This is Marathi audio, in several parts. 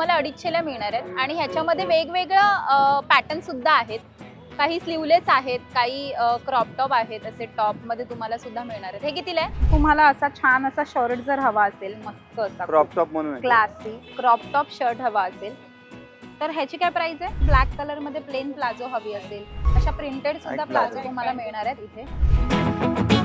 तुम्हाला अडीचशेला मिळणार आहेत. आणि ह्याच्यामध्ये वेगवेगळं पॅटर्न सुद्धा आहेत. काही स्लीवलेस आहेत काही क्रॉप टॉप आहेत. असे टॉपमध्ये तुम्हाला सुद्धा मिळणार आहेत. हे कितीला आहे? तुम्हाला असा छान असा शर्ट जर हवा असेल मस्त असा. क्रॉप टॉप म्हणून आहे. क्लासी क्रॉप टॉप शर्ट हवा असेल. तर ह्याची काय प्राइस आहे? ब्लॅक कलरमध्ये प्लेन प्लाझो हवी असेल. अशा प्रिंटेड सुद्धा प्लाझो. तुम्हाला मिळणार आहेत इथे.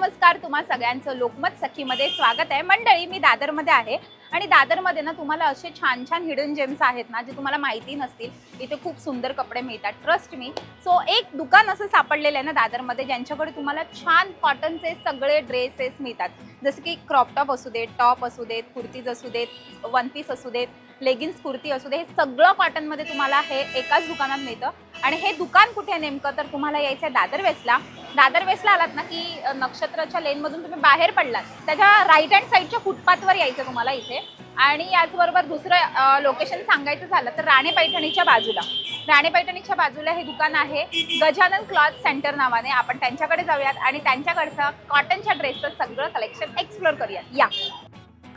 नमस्कार तुम्हा सगळ्यांचं लोकमत सखीमध्ये स्वागत आहे. मंडळी मी दादरमध्ये आहे आणि दादरमध्ये ना तुम्हाला असे छान छान हिडन जेम्स आहेत ना जे तुम्हाला माहिती नसतील. इथे खूप सुंदर कपडे मिळतात ट्रस्ट मी सो एक दुकान असं सापडलेलं आहे ना दादरमध्ये ज्यांच्याकडे तुम्हाला छान कॉटनचे सगळे ड्रेसेस मिळतात. जसं की क्रॉपटॉप असू देत टॉप असू देत कुर्तीज असू देत वन पीस असू देत लेगिन्स कुर्ती असू दे हे सगळं कॉटनमध्ये तुम्हाला हे एकाच दुकानात मिळतं. आणि हे दुकान कुठे आहे नेमकं? तर तुम्हाला यायचं आहे दादर वेसला दादर वेस्टला आलात ना की नक्षत्राच्या नक्षत्राच्या लेनमधून तुम्ही बाहेर पडलात. त्याच्या राईट हँड साईडच्या फुटपाथवर यायचं तुम्हाला इथे. आणि याचबरोबर दुसरं लोकेशन सांगायचं झालं तर राणे पैठणीच्या बाजूला. राणे पैठणीच्या बाजूला हे दुकान आहे. गजानन क्लॉथ सेंटर नावाने. आपण त्यांच्याकडे जाऊयात आणि त्यांच्याकडचं कॉटनच्या ड्रेसचं सगळं कलेक्शन एक्सप्लोर करूयात. या.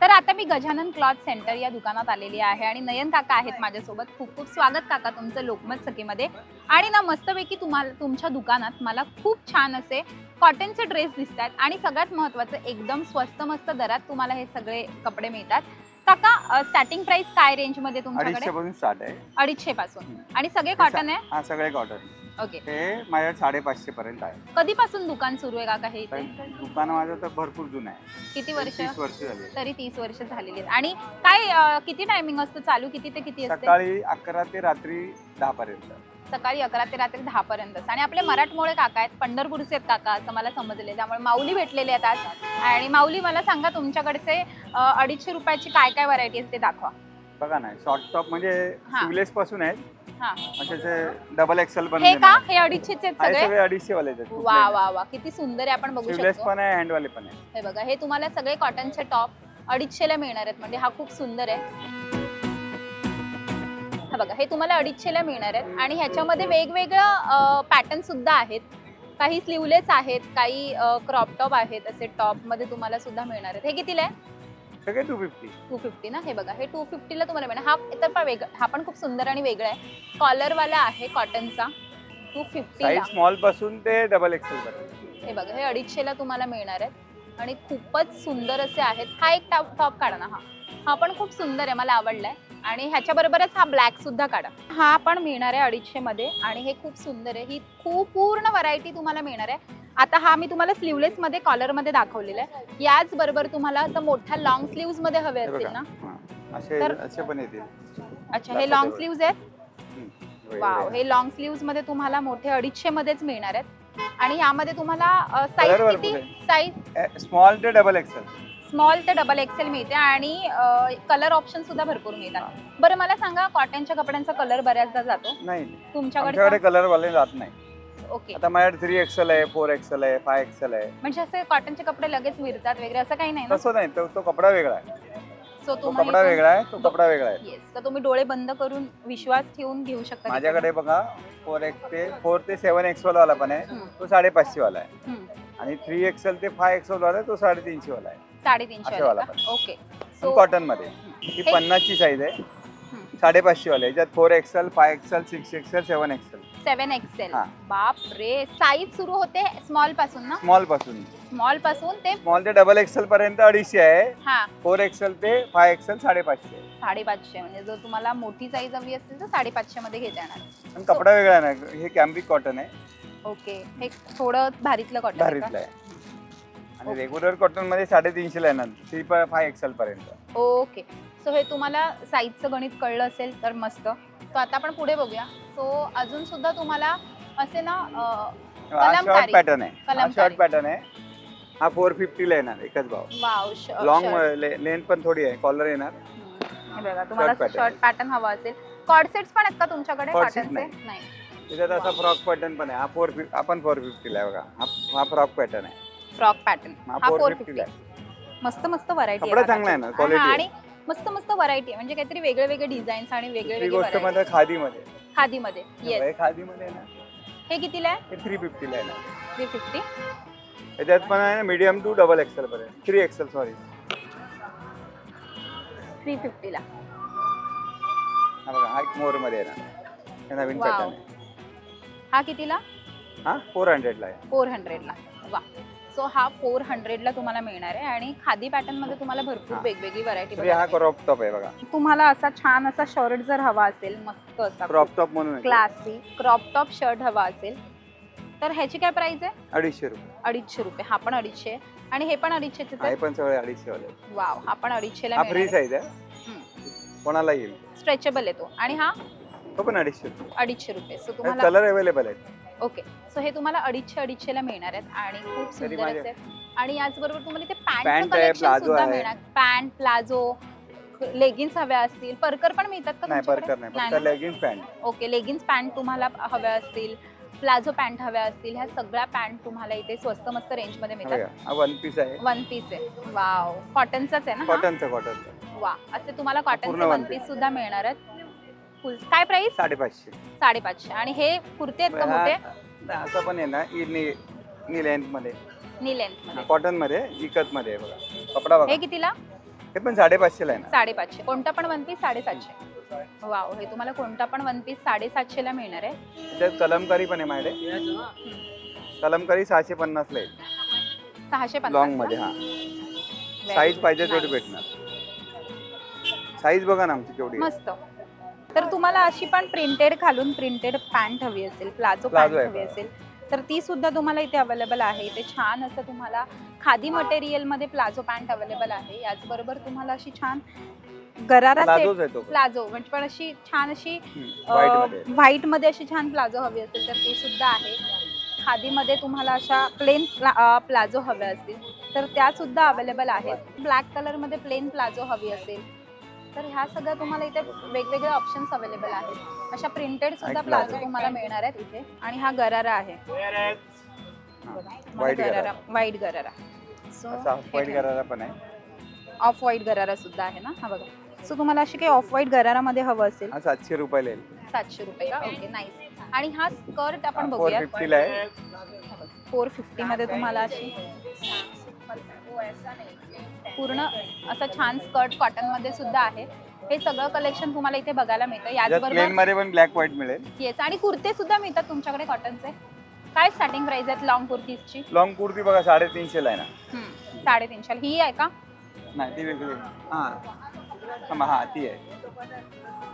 तर आता मी गजानन क्लॉथ सेंटर या दुकानात आलेली आहे आणि नयन काका आहेत माझ्यासोबत. खूप खूप स्वागत काका तुमचं लोकमत सखीमध्ये. आणि ना मस्तपैकी तुम्हाला तुमच्या दुकानात मला खूप छान असे कॉटनचे ड्रेस दिसत आहेत आणि सगळ्यात महत्त्वाचं एकदम स्वस्त मस्त दरात तुम्हाला हे सगळे कपडे मिळतात. काका स्टार्टिंग प्राइस काय रेंजमध्ये अडीचशे तुमच्याकडे? पासून स्टार्ट आहे. अडीचशे पासून. आणि सगळे कॉटन आहे? हा सगळे कॉटन ओके हे माझ्या साडेपाचशे पर्यंत आहे. कधीपासून दुकान सुरू आहे काका हे दुकान माझं तर भरपूर जुनं आहे. किती वर्ष? तीस वर्ष झाली. तरी तीस वर्ष झालेली आहेत. आणि काय अं, किती टायमिंग असतं? चालू किती ते किती असते? सकाळी अकरा ते रात्री दहा पर्यंत सकाळी अकरा ते रात्री दहा पर्यंत आणि आपले मराठमोळे काका आहेत पंढरपूरचे आहेत काका असं मला समजले. त्यामुळे माऊली भेटलेले आहेत आज. आणि माऊली मला सांगा तुमच्याकडचे अं, अडीचशे रुपयाची काय काय व्हरायटी असते दाखवा. बघा ना शॉर्ट टॉप म्हणजे हा. सिवलेस पासून आहेत हा. डबल एक्सेल पण हे का? हे अडीचशेचे आहेत हे सगळे? सगळे अडीचशे वाले वा वा वा. किती सुंदर आहे आपण बघू शकतो. पण आहे हँडवाले पण आहे. हे बघा हे तुम्हाला सगळे कॉटनचे टॉप अडीचशेला मिळणार आहेत. म्हणजे हा खूप सुंदर आहे. हा बघा हे तुम्हाला अडीचशेला मिळणार आहेत. आणि ह्याच्यामध्ये वेगवेगळं पॅटर्न सुद्धा आहेत. काही स्लीवलेस आहेत काही क्रॉप टॉप आहेत. असे टॉपमध्ये तुम्हाला सुद्धा मिळणार आहेत. हे कितीला आहे? सगळे टू फिफ्टी टू फिफ्टी ना? हे बघा हे टू फिफ्टीला तुम्हाला मिळणार. हा तर पण वेगळा हा पण खूप सुंदर आणि वेगळा आहे. कॉलरवाला आहे कॉटनचा टू साईज स्मॉलपासून ते डबल एक्सेल पर्यंत. हे बघा हे अडीचशेला तुम्हाला मिळणार आहेत. आणि खूपच सुंदर असे आहेत. हा एक टॉप टॉप काढा ना हा. हा पण खूप सुंदर आहे मला आवडलाय. आणि ह्याच्या बरोबरच हा ब्लॅक सुद्धा काढा. हा पण मिळणार आहे अडीचशे मध्ये आणि हे खूप सुंदर आहे. ही खूप पूर्ण व्हरायटी तुम्हाला मिळणार आहे. आता हा मी तुम्हाला स्लीवलेस मध्ये कॉलरमध्ये दाखवलेला आहे. याच बरोबर तुम्हाला असं मोठ्या लॉंग स्लीव्जमध्ये हवे असतील ना. असे तर- असे पण येतील. अच्छा हे लॉंग बघा. स्लीव्ज आहेत. वाव. हे लॉंग स्लीव्जमध्ये तुम्हाला मोठे अडीचशे मध्येच मिळणार आहेत. आणि यामध्ये तुम्हाला साईज Colour किती. साईज स्मॉल ते डबल एक्सेल स्मॉल ते डबल एक्सेल मिळते आणि कलर ऑप्शन सुद्धा भरपूर मिळतात. बरं मला सांगा कॉटनच्या कपड्यांचा कलर बऱ्याचदा जातो. नाही. तुमच्याकडे आमच्याकडे कलर वाले जात नाही. ओके आता माझ्याकडे थ्री एक्सेल आहे फोर एक्सेल आहे फाय एक्सेल आहे. म्हणजे असे कॉटनचे कपडे लगेच विरतात वगैरे असं काही नाही ना? तसं नाही तो तो कपडा वेगळा आहे. सो तो कपडा वेगळा आहे तो कपडा वेगळा आहे. तर तुम्ही डोळे बंद करून विश्वास ठेवून घेऊ शकता माझ्याकडे बघा फोर एक्स ते फोर ते सेवन एक्सेल वाला पण आहे हम्म, तो साडेपाचशे वाला आहे. हम्म. आणि थ्री एक्सेल ते फाय एक्सेल वाला आहे तो साडेतीनशे वाला आहे. साडेतीनशे असे वाला? ओके सो कॉटनमध्ये. ही हे- पन्नासची साईज आहे. साडेपाचशे वाला आहे. याच्यात four XL five XL six XL seven XL seven XL हा. बाप रे. साईज सुरू होते स्मॉलपासून ना? स्मॉलपासून. स्मॉलपासून ते स्मॉल ते डबल एक्सेल पर्यंत अडीचशे आहे. हा. फोर एक्सेल ते फाय एक्सेल साडेपाचशे. आहे. साडेपाचशे. म्हणजे जर तुम्हाला मोठी साईज हवी असेल तर साडेपाचशे मध्ये घेता येणार. पण कपडा वेगळा आहे ना हे कॅम्ब्रिक कॉटन आहे. ओके हे थोडं भारीतलं कॉटन धारीतलं आहे. आणि. रेग्युलर कॉटनमध्ये साडेतीनशे येणार. थ्री फाय एक्सेल पर्यंत. ओके. सो हे तुम्हाला साईजचं गणित कळलं असेल तर मस्त. तो आता आपण पुढे बघूया. सो अजून सुद्धा तुम्हाला असे ना कलमकारी. शॉर्ट पॅटर्न आहे. हा. शॉर्ट पॅटर्न आहे. हा फोर फिफ्टीला येणार एकच भाव. लॉंग. लेंथ पण थोडी आहे कॉलर येणार. हे बघा तुम्हाला. शर्ट पॅटर्न हवा असेल. कॉर्ड सेट्स पण आहेत का तुमच्याकडे? कॉटनचे नाही. त्याच्यात असा फ्रॉक पॅटर्न पण आहे. हा फोर आपण फोर फिफ्टीला आहे बघा. हा फ्रॉक पॅटर्न आहे. फ्रॉक पॅटर्न हा फोर फिफ्टीला फिफ्टी आहे. मस्त मस्त व्हरायटी कपडा चांगला आहे ना, quality आहे. आणि मस्त मस्त व्हरायटी आहे. म्हणजे काहीतरी वेगळे वेगळे डिझाईन्स आणि वेगळे वेगळे गोष्ट variety. मध्ये खादीमध्ये. खादीमध्ये येस हे खादीमध्ये आहे ना. हे कितीला आहे? हे थ्री फिफ्टीला आहे ना. थ्री फिफ्टी त्याच्यात पण आहे ना मीडियम टू डबल एक्सेल पर्यंत. थ्री एक्सेल सॉरी थ्री फिफ्टीला हा बघा हा एक मोरमध्ये आहे ना. हे नवीन Wow. पॅटर्न आहे. हा कितीला? हा फोर हंड्रेडला आहे. फोर हंड्रेडला वा. सो हा फोर हंड्रेडला तुम्हाला मिळणार आहे आणि खादी पॅटर्नमध्ये तुम्हाला भरपूर. वेगवेगळी व्हरायटी हा क्रॉप टॉप आहे बघा. तुम्हाला असा छान असा शर्ट जर हवा असेल मस्त असा क्रॉप टॉप म्हणून आहे. क्लासी क्रॉप टॉप शर्ट हवा असेल तर ह्याची काय प्राइस आहे? अडीचशे रुपये. अडीचशे रुपये. हा पण अडीचशे आहे. आणि हे पण अडीचशेच हे आहे पण सगळे अडीचशे वाले वाव हा पण अडीचशेला हा फ्री साईज आहे. हम्म. कोणाला येईल. स्ट्रेचेबल येतो आणि हा? तो पण अडीचशे रुपये. अडीचशे रुपये. सो तुम्हाला कलर अवेलेबल आहेत. ओके. सो हे तुम्हाला अडीचशे अडीचशेला मिळणार आहेत आणि खूप सुंदर माझे- असे आणि याचबरोबर तुम्हाला इथे पॅन्ट आहे, कलेक्शन plazo सुद्धा आहे. मिळणार. पॅन्ट प्लाझो लेगिन्स हव्या असतील. परकर पण मिळतात का नाही तुमच्याकडे? परकर नाही नाही फक्त ना? Leggings pant okay leggings pant तुम्हाला हव्या असतील प्लाझो पॅन्ट हव्या असतील. ह्या सगळ्या पॅन्ट तुम्हाला इथे स्वस्त मस्त रेंजमध्ये मिळतात. हा वन पीस आहे. वन पीस आहे. वाव कॉटनचाच आहे ना हा? कॉटनचं कॉटनचं वा असे तुम्हाला कॉटनचे पूर्ण वन पीस सुद्धा मिळणार आहेत. फुल काय प्राइस साडेपाचशे. साडेपाचशे. आणि हे कुर्ते आहेत का मोठे? हा- असं पण आहे ना नी लेंथमध्ये नी लेंथमध्ये कॉटनमध्ये इकत मध्ये आहे बघा. कपडा बघा. हे कितीला? हे पण साडेपाचशे ला आहे ना. साडेपाचशे. कोणता पण वन पीस साडेसातशे. वाव हे तुम्हाला कोणता पण वन पीस साडेसातशेला मिळणार आहे. त्याच्यात कलमकारी पण आहे माझ्याकडे. कलमकारी सहाशे पन्नास ला आहे. सहाशे लॉंगमध्ये हा साईज पाहिजे तेवढी भेटणार. साईज बघा ना आमची केवढी आहे. मस्त. तर तुम्हाला अशी पण प्रिंटेड घालून प्रिंटेड पॅन्ट हवी असेल प्लाझो पॅन्ट हवी? असेल. तर ती सुद्धा तुम्हाला इथे अवेलेबल आहे. इथे छान असं तुम्हाला खादी मटेरियलमध्ये प्लाझो पॅन्ट अवेलेबल आहे. याचबरोबर तुम्हाला अशी छान गरारा सेट प्लाझो म्हणजे पण अशी छान अशी व्हाईटमध्ये अशी छान प्लाझो हवी असेल तर ती सुद्धा आहे. खादीमध्ये तुम्हाला अशा प्लेन प्लाझो हव्या असतील. तर त्या सुद्धा अवेलेबल आहेत. ब्लॅक कलरमध्ये प्लेन प्लाझो हवी असेल. तर ह्या सगळ्या तुम्हाला इथे वेगवेगळे ऑप्शन्स अवेलेबल आहेत. अशा प्रिंटेड सुद्धा प्लाझो. तुम्हाला मिळणार आहेत इथे. आणि हा गरारा आहे. व्हाईट गरारा व्हाईट गरारा. व्हाईट पण आहे. ऑफ व्हाईट गरारा सुद्धा आहे ना? हा बघा. सो तुम्हाला अशी काही ऑफ व्हाईट गरारामध्ये हवं असेल? हा सातशे रुपयाला येईल. सातशे रुपये. का ओके नाईस आणि हा स्कर्ट आपण बघूया. फोर फिफ्टी मध्ये तुम्हाला अशी पूर्ण असं छान स्कर्ट कॉटनमध्ये सुद्धा आहे. हे सगळं कलेक्शन तुम्हाला इथे बघायला मिळतं. प्लेन याचबरोबरमध्ये पण ब्लॅक व्हाईट मिळेल. येस आणि कुर्ते सुद्धा मिळतात तुमच्याकडे कॉटनचे काय स्टार्टिंग प्राइस आहेत लॉंग कुर्तीजची लॉंग कुर्ती बघा साडेतीनशे ला आहे ना. हम्म, साडेतीनशे ही आहे का? नाही ती वेगळी हा हा, मग हा ती आहे.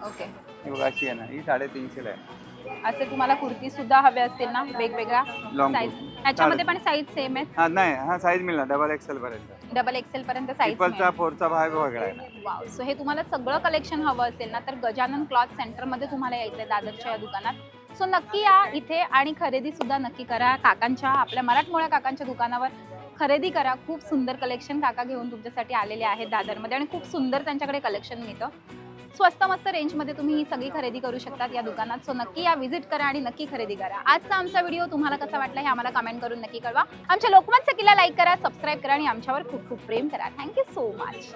ओके ही बघा अशी आहे ना. ही साडेतीनशे ला आहे. असे तुम्हाला कुर्ती सुद्धा हव्या असतील ना वेगवेगळ्या साईज कुर्ती ह्याच्यामध्ये पण साईज सेम आहेत? हा नाही हा साईज मिळणार डबल एक्सेल पर्यंत. डबल एक्सेल पर्यंत साईज ट्रिपलचा फोरचा भाग वेगळा आहे. ना वाव सो हे तुम्हाला सगळं कलेक्शन हवं असेल ना तर गजानन क्लॉथ सेंटरमध्ये तुम्हाला यायचं आहे दादरच्या या दुकानात. सो नक्की या इथे आणि खरेदी सुद्धा नक्की करा. काकांच्या आपल्या मराठमोळ्या काकांच्या दुकानावर खरेदी करा. खूप सुंदर कलेक्शन काका घेऊन तुमच्यासाठी आलेले आहेत दादरमध्ये आणि खूप सुंदर त्यांच्याकडे कलेक्शन मिळतं. स्वस्त मस्त रेंजमध्ये तुम्ही ही सगळी खरेदी करू शकतात या दुकानात. सो नक्की या व्हिजिट करा आणि नक्की खरेदी करा. आजचा आमचा व्हिडिओ तुम्हाला कसा वाटला हे आम्हाला कमेंट करून नक्की कळवा. आमच्या लोकमत सखीला लाईक करा सबस्क्राईब करा आणि आमच्यावर खूप खूप प्रेम करा. Thank you so much